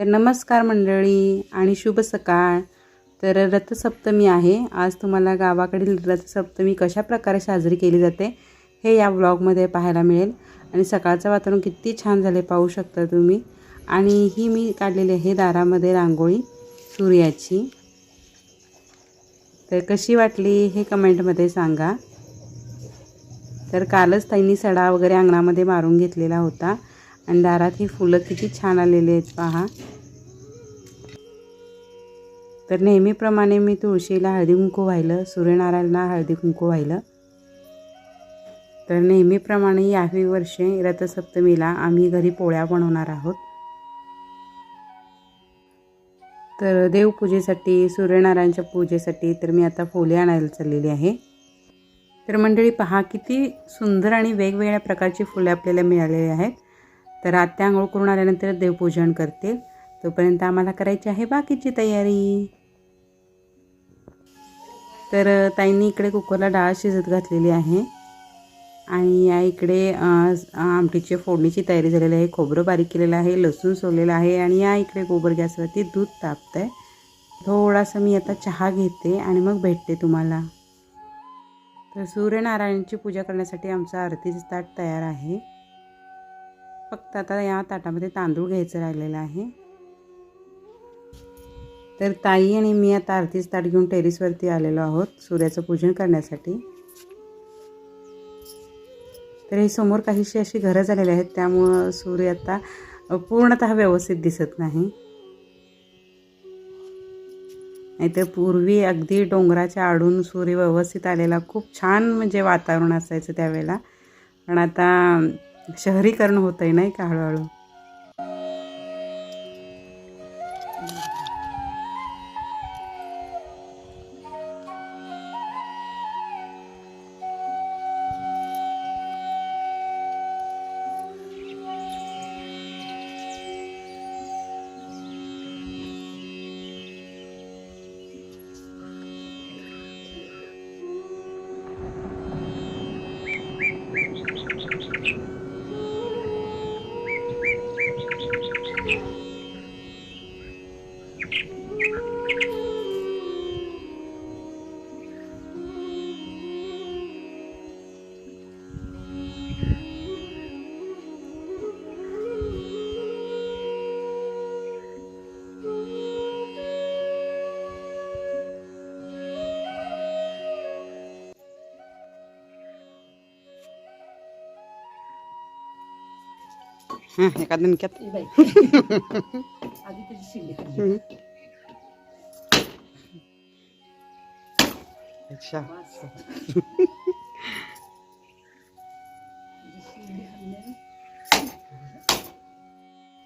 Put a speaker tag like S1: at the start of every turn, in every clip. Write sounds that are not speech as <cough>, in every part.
S1: तर नमस्कार मंडळी आणि शुभ सकाळ. तर रथसप्तमी आहे. आज तुम्हाला गावाकडील रथसप्तमी कशा प्रकारे साजरी केली जाते हे या ब्लॉगमध्ये पाहायला मिळेल. आणि सकाळचं वातावरण किती छान झाले पाहू शकता तुम्ही. आणि ही मी काढलेली आहे दारामध्ये रांगोळी सूर्याची. तर कशी वाटली हे कमेंटमध्ये सांगा. तर कालच त्यांनी सडा वगैरे अंगणामध्ये मारून घेतलेला होता. आणि दारात ही फुलं किती छान आलेली आहेत पहा. तर नेहमीप्रमाणे मी तुळशीला हळदी कुंकू वाहिलं सूर्यनारायणला हळदी कुंकू वाहिलं. तर नेहमीप्रमाणे याही वर्षे रथसप्तमीला आम्ही घरी पोळ्या बनवणार आहोत. तर देवपूजेसाठी सूर्यनारायणच्या पूजेसाठी तर मी आता फुले आणायला चाललेली आहे. तर मंडळी पहा किती सुंदर आणि वेगवेगळ्या प्रकारची फुले आपल्याला मिळालेली आहेत. तर आत्या आंघोळ करून आल्यानंतर देवपूजन करतील तोपर्यंत आम्हाला करायची आहे बाकीची तयारी. तर ताईंनी इकडे कुकरला डाळ शिजत घातलेली आहे. आणि या इकडे आमटीची फोडणीची तयारी झालेली आहे. खोबरं बारीक केलेलं आहे लसूण सोडलेलं आहे आणि या इकडे गोबर गॅसवरती दूध तापतं आहे थोडासा मी आता चहा घेते आणि मग भेटते तुम्हाला. तर सूर्यनारायणची पूजा करण्यासाठी आमचा आरतीचं ताट तयार आहे. फक्त आता या ताटामध्ये तांदूळ घ्यायचं राहिलेलं आहे. तर ताई आणि मी आता आरतीच ताट घेऊन टेरिसवरती आलेलो आहोत सूर्याचं पूजन करण्यासाठी. तर हे समोर काहीशी अशी घरं झालेली आहेत त्यामुळं सूर्य आता पूर्णतः व्यवस्थित दिसत नाही. नाहीतर पूर्वी अगदी डोंगराच्या आडून सूर्य व्यवस्थित आलेला खूप छान म्हणजे वातावरण असायचं त्यावेळेला. पण आता शहरीकरण होतं आहे नाही का हळूहळू? うん。हां एका दणक्यात. अच्छा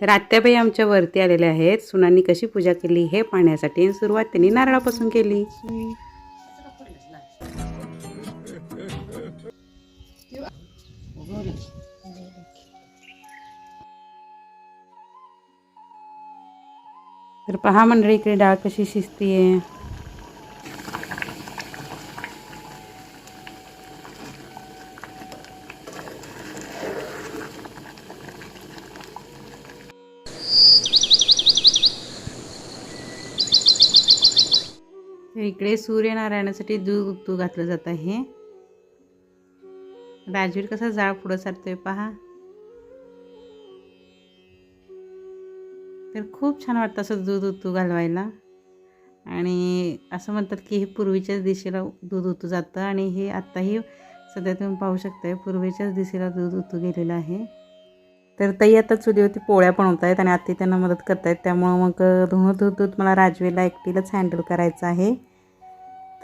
S1: तर आत्याबाई आमच्या वरती आलेल्या आहेत. सुनांनी कशी पूजा केली हे पाहण्यासाठी सुरुवात त्यांनी नारळापासून केली. <laughs> <laughs> तर पहा मंडळी इकडे डाळ कशी शिजतीये. आहे इकडे सूर्यनारायणासाठी दूध उतू घातलं जात आहे. राजवीर कसा जाळ पुढं सारतोय पहा. तर खूप छान वाटतं असं दूध उतू घालवायला. आणि असं म्हणतात की हे पूर्वीच्याच दिशेला दूध उतू जातं आणि हे आत्ताही सध्या तुम्ही पाहू शकताय पूर्वीच्याच दिशेला दूध उतू गेलेलं आहे. तर ताई आता चुलीवरती पोळ्या बनवत आहेत आणि आत्ती त्यांना मदत करत आहेत त्यामुळं मग धुणं दूध दूध मला राजवेला एकटीलाच हँडल करायचं आहे.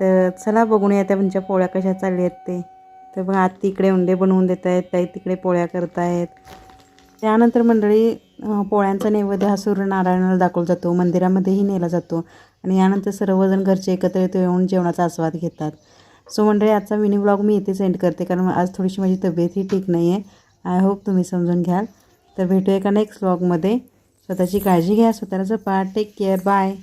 S1: तर चला बघून या त्या त्यांच्या पोळ्या कशा चालल्या आहेत ते. तर मग आत्ती इकडे उंडे बनवून देत आहेत ताई तिकडे पोळ्या करत आहेत त्यानंतर मंडळी पोळ्यांचा नैवेद्य हा सूर्यनारायणाला दाखवला जातो. मंदिरामध्येही नेला जातो. आणि यानंतर सर्वजण घरचे एकत्रित येऊन जेवणाचा आस्वाद घेतात. सो मंडळी आजचा मिनी ब्लॉग मी इथे सेंड करते कारण आज थोडीशी माझी तब्येतही ठीक नाही आहे आय होप तुम्ही समजून घ्याल. तर भेटूया का नेक्स्ट ब्लॉगमध्ये स्वतःची काळजी घ्या स्वतःला जपा टेक केअर बाय